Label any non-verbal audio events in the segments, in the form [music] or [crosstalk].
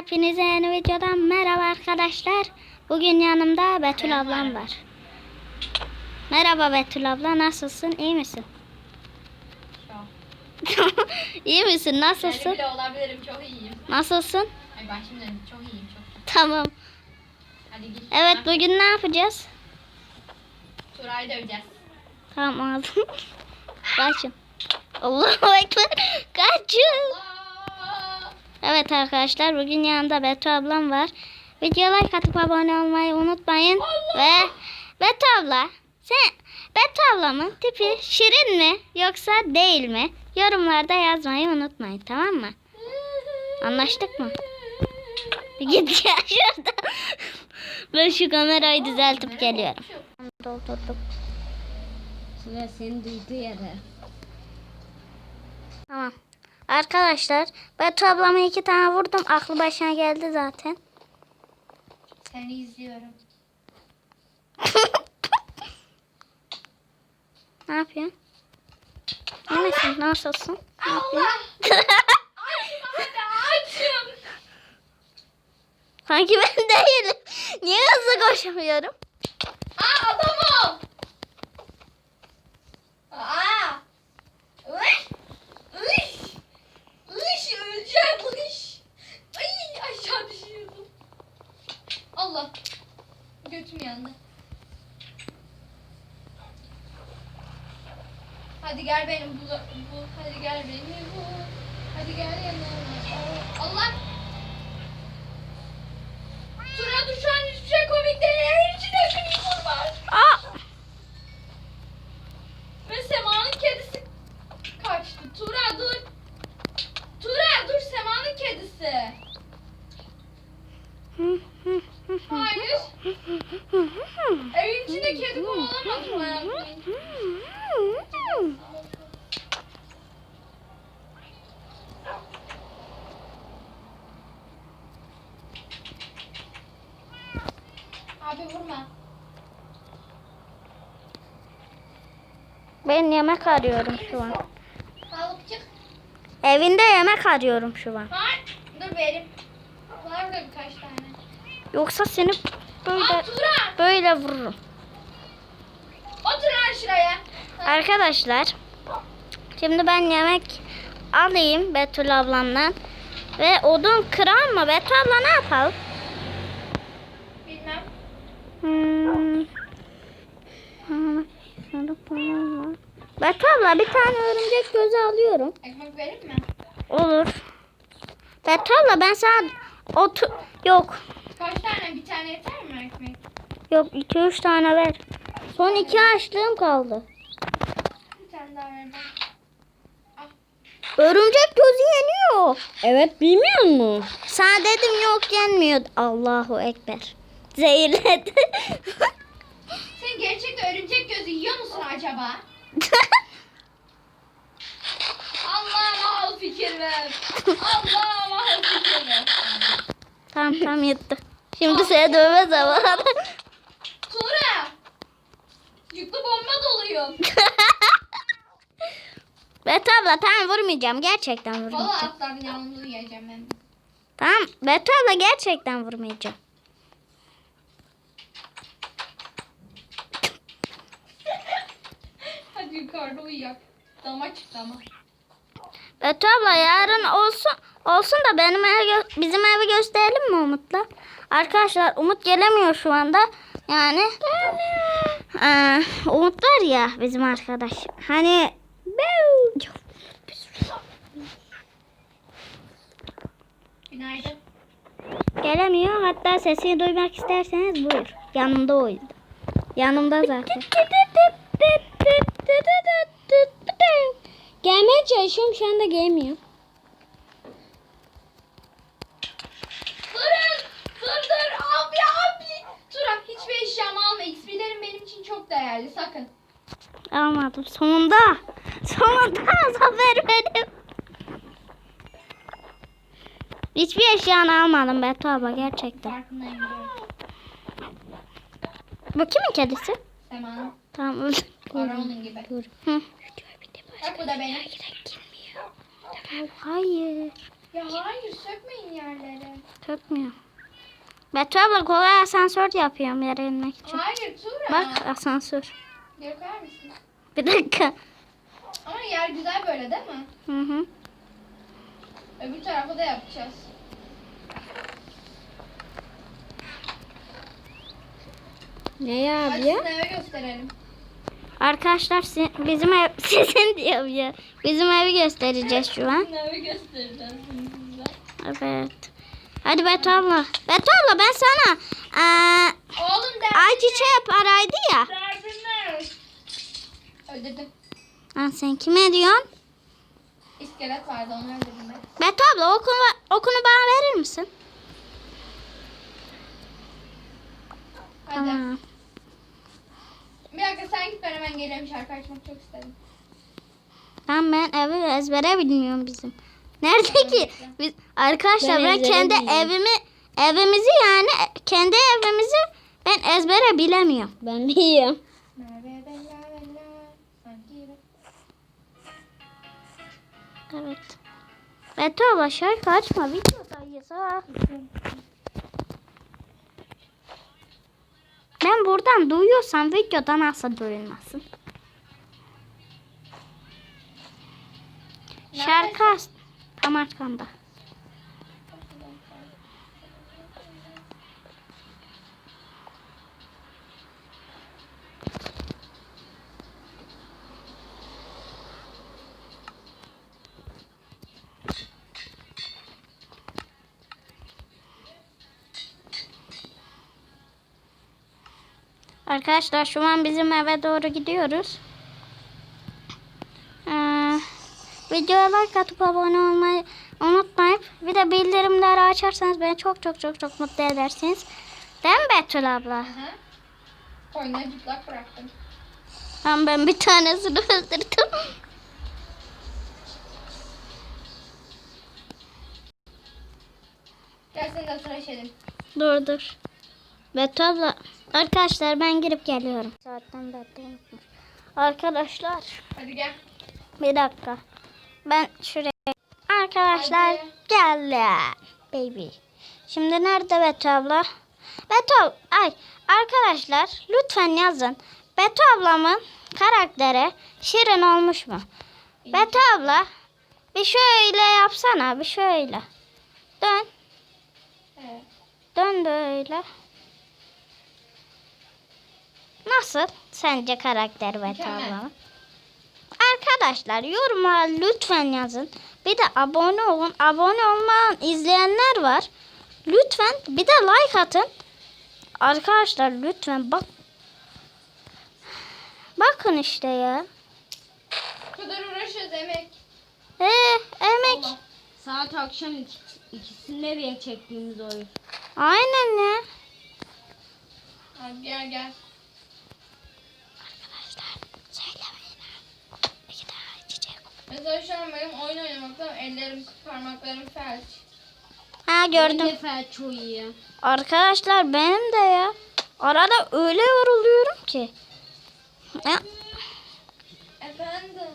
Hepinize yeni videodan merhaba arkadaşlar. Bugün yanımda Betül ablam var. Merhaba Betül abla nasılsın? İyi misin? [laughs] İyi misin? Nasılsın? bile olabilirim. Çok iyiyim. Nasılsın? Ay ben şimdi çok iyiyim. Çok. Tamam. Hadi git. Evet Ha, bugün ne yapacağız? Turay'ı döveceğiz. Tamam aldım. [laughs] Kaçın. Allahu Ekber. Kaçın. Allah! Evet arkadaşlar bugün yanımda Betül ablam var. Videoya like atıp abone olmayı unutmayın. Ve Betül abla sen Betül ablamın tipi şirin mi yoksa değil mi? Yorumlarda yazmayı unutmayın tamam mı? Anlaştık mı? Bir Git ya şurada. [laughs] Ben şu kamerayı düzeltip geliyorum. Doldurdum. Sıra seni duyduğu yere. Tamam. Arkadaşlar Betül ablama iki tane vurdum. Aklı başına geldi zaten. Seni izliyorum. [laughs] Ne yapıyorsun? İyi misin? Nasılsın? Ne yapıyorsun? [laughs] Açım hadi açım. Sanki ben değilim. Niye hızlı koşamıyorum? Aa adamım. Aa. Iş. Iş. İş. Ay aşağı düşüyordum. Allah. Götüm yandı. Hadi gel benim bu, bu hadi gel beni bu. Hadi gel yanıma. Allah. Tura an hiçbir şey komik değil. Evin içinde bir kur var. Aa! Ve Sema'nın kedisi kaçtı. Tura dur. Tura dur Sema'nın kedisi. Hayır. Evin içinde kedi kovalamaz mı hayatım? Abi vurma. Ben yemek arıyorum şu an. Alıp çık. Evinde yemek arıyorum şu an. Var. Dur verim. Var burada birkaç tane. Yoksa seni Aa böyle Tura. böyle vururum. Otur şuraya. Arkadaşlar şimdi ben yemek alayım Betül ablamdan. Ve odun kırar mı? Betül abla ne yapalım? Bilmem. Hmm. Hmm, şurada var. Betül abla bir tane örümcek gözü alıyorum. Ekmek vereyim mi? Olur. Betül abla ben sana otu yok. Kaç tane? Bir tane yeter mi ekmek? Yok iki üç tane ver. Son iki açlığım kaldı. Bir tane daha ver bana. Örümcek gözü yeniyor. Evet bilmiyor musun? Sana dedim yok yenmiyor. Allahu Ekber. Zehirledi. Sen gerçekten örümcek gözü yiyor musun acaba? Allah'ıma al fikir ver. Allah'ıma al fikir ver. tamam tamam yetti. Şimdi seni dövme zamanı. Tuğra. Yüklü bomba doluyum. [laughs] Betül abla tamam vurmayacağım. Gerçekten Valla vurmayacağım. atların yanında uyuyacağım ben. Tamam Betül abla gerçekten vurmayacağım. Hadi yukarıda uyuyak. Dama çık dama. Betül abla yarın olsun olsun da benim ev gö- bizim evi gösterelim mi Umut'la? Arkadaşlar Umut gelemiyor şu anda. Yani Ee, Umut var ya bizim arkadaş. Hani Günaydın. gelemiyor. Hatta sesini duymak isterseniz buyur. Yanımda o yüzden. Yanımda zaten. Gelmeye çalışıyorum şu anda gelmiyor. Durun! Dur dur! Abi abi! Tura hiçbir eşyamı alma. XP'lerim benim için çok değerli. Sakın. Almadım. Sonunda. Sonunda zafer benim. Hiçbir eşyanı almadım Beto abla gerçekten. Farkındayım. Bu kimin kedisi? Sema'nın. Tamam öldü. Ara onun gibi. Hı. Bak bu da benim. Hayır. Ya hayır sökmeyin yerleri. Tutmuyor. Betül abla kolay asansör yapıyorum yere inmek için. Hayır Tuğra. Bak asansör. Koyar mısın? Bir dakika. Ama yer güzel böyle değil mi? Hı hı. Öbür tarafı da yapacağız. Ne ya Hadi abi ya? sizin eve gösterelim. Arkadaşlar si- bizim ev [laughs] sizin diyor ya. Bizim evi göstereceğiz şu an. Evi göstereceğiz size. Evet. Hadi Betül abla. Betül abla ben sana eee Oğlum ayçiçeği paraydı ya. Derdin ne? Ödedim. Ha, sen kime diyorsun? İskelet vardı onu ödedim ben. Betül abla okunu, okunu bana verir misin? Hadi. Tamam. Bir dakika sen git ben hemen geliyorum şarkı açmak çok istedim. Tamam ben evi ezbere bilmiyorum bizim. Nerede ki? Biz, arkadaşlar Ben ben, kendi bilmiyorum. evimi evimizi yani kendi evimizi ben ezbere bilemiyorum. Ben biliyorum. Evet. Betül abla şarkı açma videodayız ha. Ben buradan duyuyorsam videoda nasıl duyulmasın? Şarkı as- tam Arkadaşlar şu an bizim eve doğru gidiyoruz. Ee, videoya like atıp abone olmayı unutmayıp bir de bildirimleri açarsanız beni çok çok çok çok mutlu edersiniz. Değil mi Betül abla? Aha. Koyuna cıplak bıraktım. Tamam ben bir tanesini öldürdüm. Gel seni de tıraş edin. Dur dur. Betül abla. Arkadaşlar ben girip geliyorum. Zaten unutmuş. Arkadaşlar Hadi gel. bir dakika. Ben şuraya. Arkadaşlar Hadi. geldi. Baby. Şimdi nerede Betül abla? Betül. Ay arkadaşlar lütfen yazın. Betül ablamın karakteri şirin olmuş mu? Betül abla bir şöyle yapsana bir şöyle. Dön. Evet. Dön böyle. Nasıl sence karakter ve tavrı? Arkadaşlar yoruma lütfen yazın. Bir de abone olun. Abone olmayan izleyenler var. Lütfen bir de like atın. Arkadaşlar lütfen bak. Bakın işte ya. Bu kadar uğraşıyoruz emek. Ee, emek. Allah. Saat akşam iki, ikisinde bir çektiğimiz oyun. Aynen ya. Hadi gel gel. An benim oyun oynamaktan ellerim, parmaklarım felç. Ha gördüm. Felç uyuyor. Arkadaşlar benim de ya. Arada öyle yoruluyorum ki. Ya, Efendim.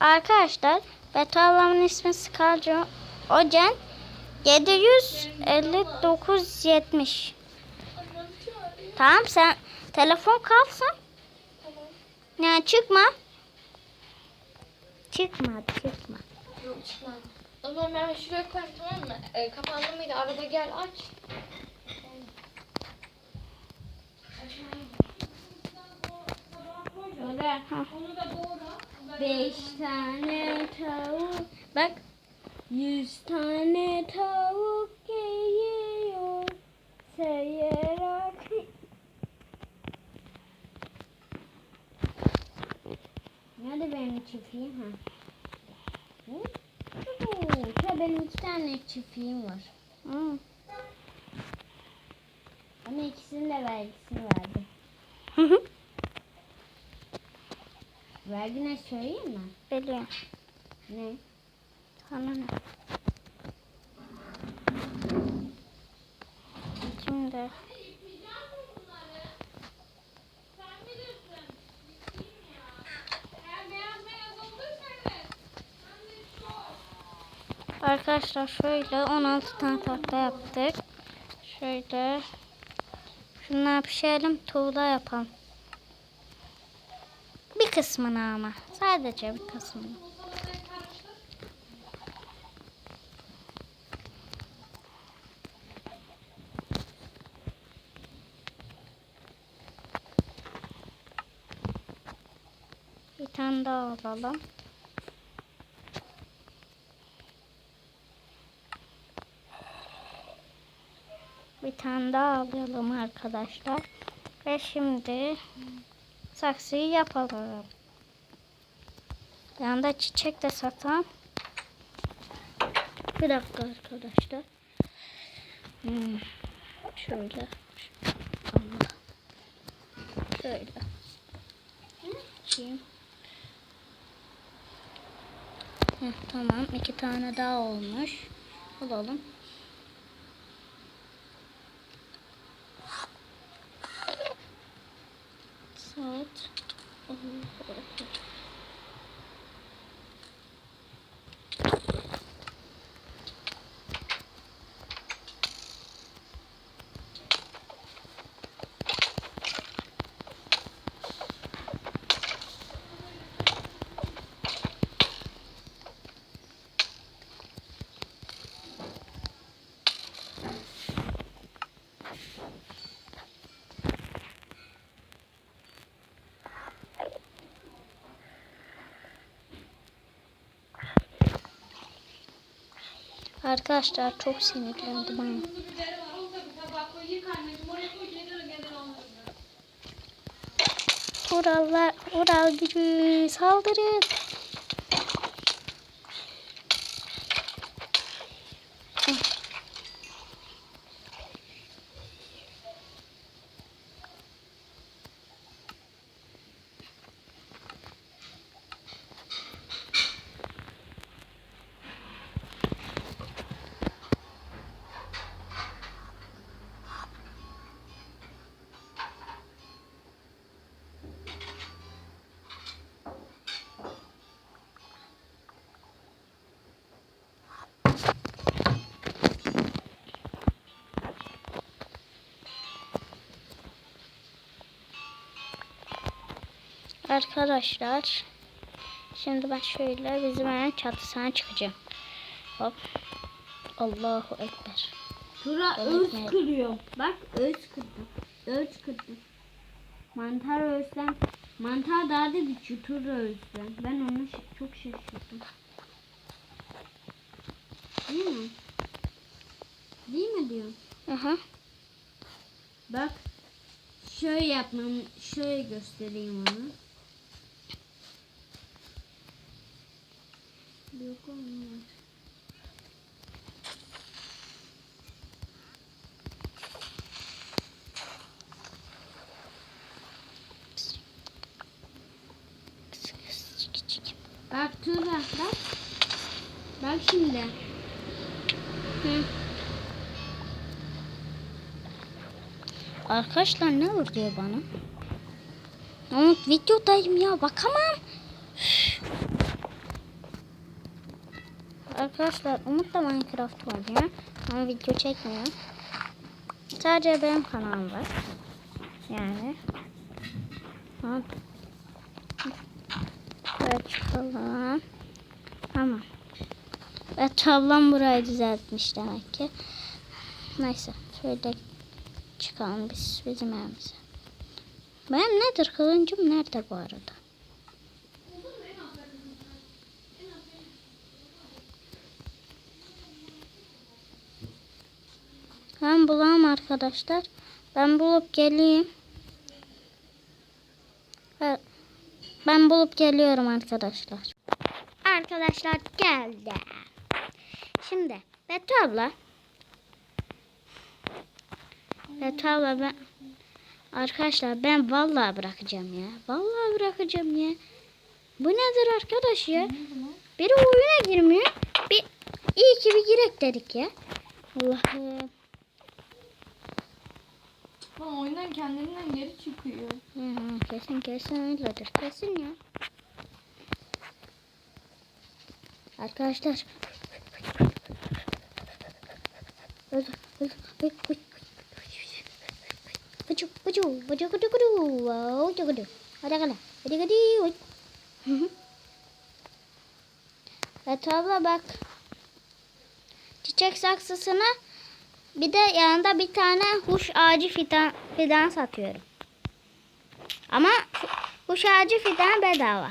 arkadaşlar Betül ablamın ismi Scarjo. Ocen 759 70. Tamam sen telefon kalsın. Ya çıkma. Çıkma çıkma. Yok çıkmam. O zaman ben şuraya koyayım tamam mı? E, kapandı mıydı? Arada gel aç. Şöyle. Beş tane tavuk. Bak. Yüz tane tavuk geliyor. Sayarak. Nerede benim çiftliğim ha? Hı? Oo, benim iki tane çiftliğim var. Hı. Ama ikisinin de vergisini verdi. Hı hı. Vergi ne söyleyeyim mi? Biliyorum. Ne? Sana ne? Şimdi Arkadaşlar şöyle 16 tane tahta yaptık. Şöyle şunları pişirelim tuğla yapalım. Bir kısmını ama. Sadece bir kısmını. Bir tane daha alalım. Tane daha alalım arkadaşlar. Ve şimdi saksıyı yapalım. Yanında çiçek de satan. Bir dakika arkadaşlar. Hmm. Şöyle. Şöyle. Heh, tamam. iki tane daha olmuş. Alalım. Saat. Allahu Ekber. Arkadaşlar çok sinirlendim ama. Urallar, Ural gücü saldırın. Arkadaşlar şimdi ben şöyle bizim evin çatısına çıkacağım. Hop. Allahu Ekber. Tura Evet, öz kırıyor. Bak öz kırdım. Öz kırdım. Mantar özlem. Mantar daha da güçlü Tura özlem. Ben onu çok şaşırdım. Değil mi? Değil mi diyorum. Aha. Bak. Şöyle yapmam. Şöyle göstereyim onu. Yok. Bak Tura bak. Bak şimdi. Hı. Arkadaşlar ne oluyor bana? Umut videodayım ya bakamam. Arkadaşlar Umut da Minecraft oynuyor ama video çekmiyor. Sadece benim kanalım var. Yani. Böyle çıkalım. Tamam. Ve tablam burayı düzeltmiş demek ki. Neyse şöyle çıkalım biz bizim evimize. Benim nedir kılıncım nerede bu arada? Ben bulamam arkadaşlar. Ben bulup geleyim. Ben bulup geliyorum arkadaşlar. Arkadaşlar geldi. Şimdi Betül abla. Betül abla ben Arkadaşlar ben vallahi bırakacağım ya. Vallahi bırakacağım ya. Bu nedir arkadaş ya? Biri oyuna girmiyor. Bir iyi ki bir girek dedik ya. Allah'ım. Lan oyundan kendiliğinden geri çıkıyor. Hı kesin kesin öyledir. Kesin ya. Arkadaşlar Öldü. Öldü. Bıcı, bıcı, bıcı, bıcı, bıcı, bıcı, bıcı. Hadi hadi. Hadi hadi. Evet abla bak. Çiçek saksısına bir de yanında bir tane huş ağacı fidan, fidan satıyorum. Ama huş ağacı fidan bedava.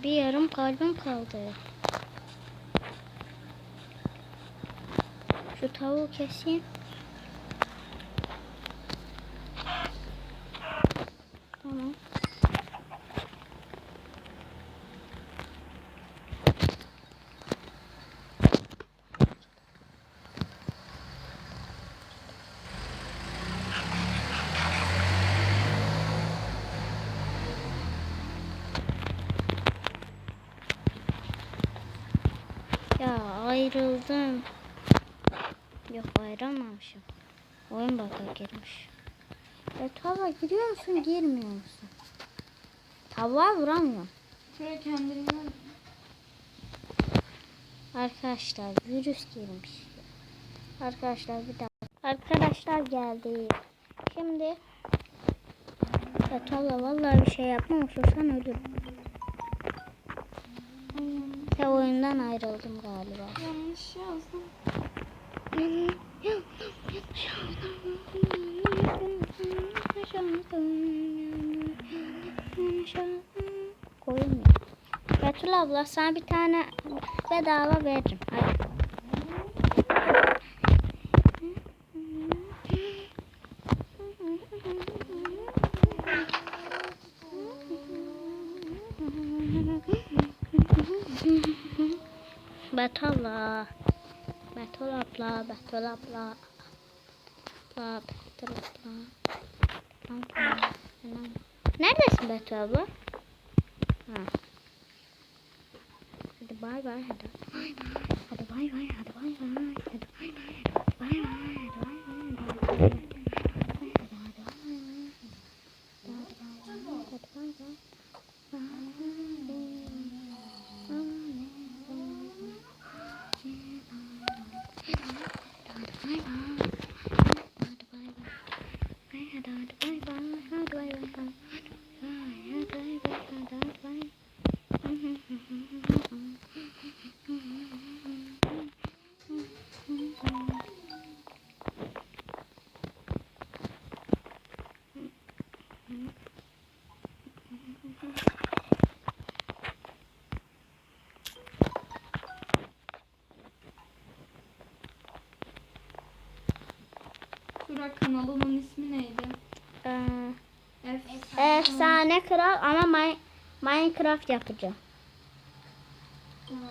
Abi yarım kalbim kaldı. Şu tavuğu keseyim. Tamam. Ya ayrıldım. Yok ayrılmamışım. Oyun baka girmiş. E tava giriyor musun girmiyor musun? Tavuğa vuramıyor. Şöyle kendiliğinden. Arkadaşlar virüs girmiş. Arkadaşlar bir daha. Arkadaşlar geldi. Şimdi Betala vallahi bir şey yapmam sen ölürüm. Ya oyundan ayrıldım galiba. Yanlış yazdım. Koymuyor. Betül abla sana bir tane bedava veririm. Hadi. Betül abla. Betül abla. Betül abla. Abla. Betül abla. Abla. Neredesin Betül abla? Ha. Hadi bay bay hadi. Hadi bay bay. Hadi bay bay. Hadi bay bay. Hadi bay bay. Hadi bay bay. Şura kanalının ismi neydi? Ee, F. Efsane kral ama Mi- Minecraft yapacağım. Tamam.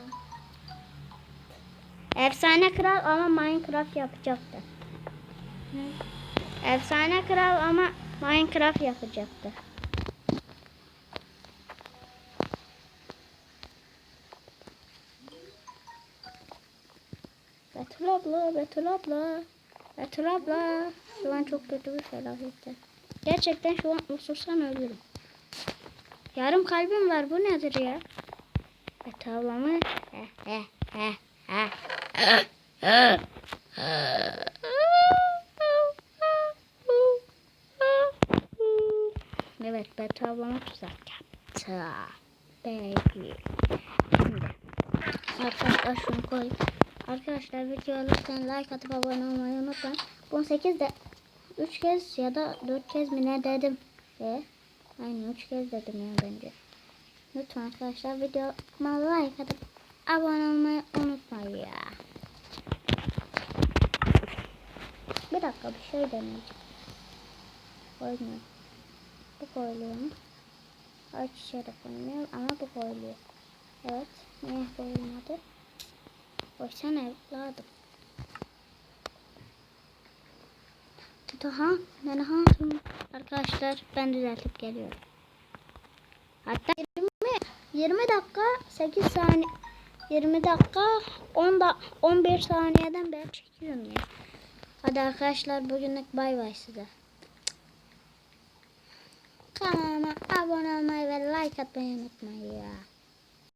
Efsane kral ama Minecraft yapacaktı. Efsane kral ama Minecraft yapacaktı. Betül abla, Betül abla, Betül abla. Şu an çok kötü bir felakette. Gerçekten şu an usursam ölürüm. Yarım kalbim var. Bu nedir ya? Betül abla mı? He he he he. Evet Betül ablama tuzak yaptı. Baby. Şimdi. Arkadaşlar şunu koy. Arkadaşlar videoya lütfen like atıp abone olmayı unutmayın. Bunu 8 de 3 kez ya da 4 kez mi ne dedim. Ve aynen 3 kez dedim ya bence. Lütfen arkadaşlar videoma like atıp abone olmayı unutmayın ya. Bir dakika bir şey deneyeceğim. Koymuyor. Bu koyuluyor mu? Ayçiçeği de koymuyor ama bu koyuluyor. Evet. Niye koyulmadı? Koysana evladım. Daha ben hatun. Arkadaşlar ben düzeltip geliyorum. Hatta 20 20 dakika 8 saniye 20 dakika 10 da 11 saniyeden beri çekiyorum ya. Hadi arkadaşlar bugünlük bay bay size. Kanalıma abone olmayı ve like atmayı unutmayın ya.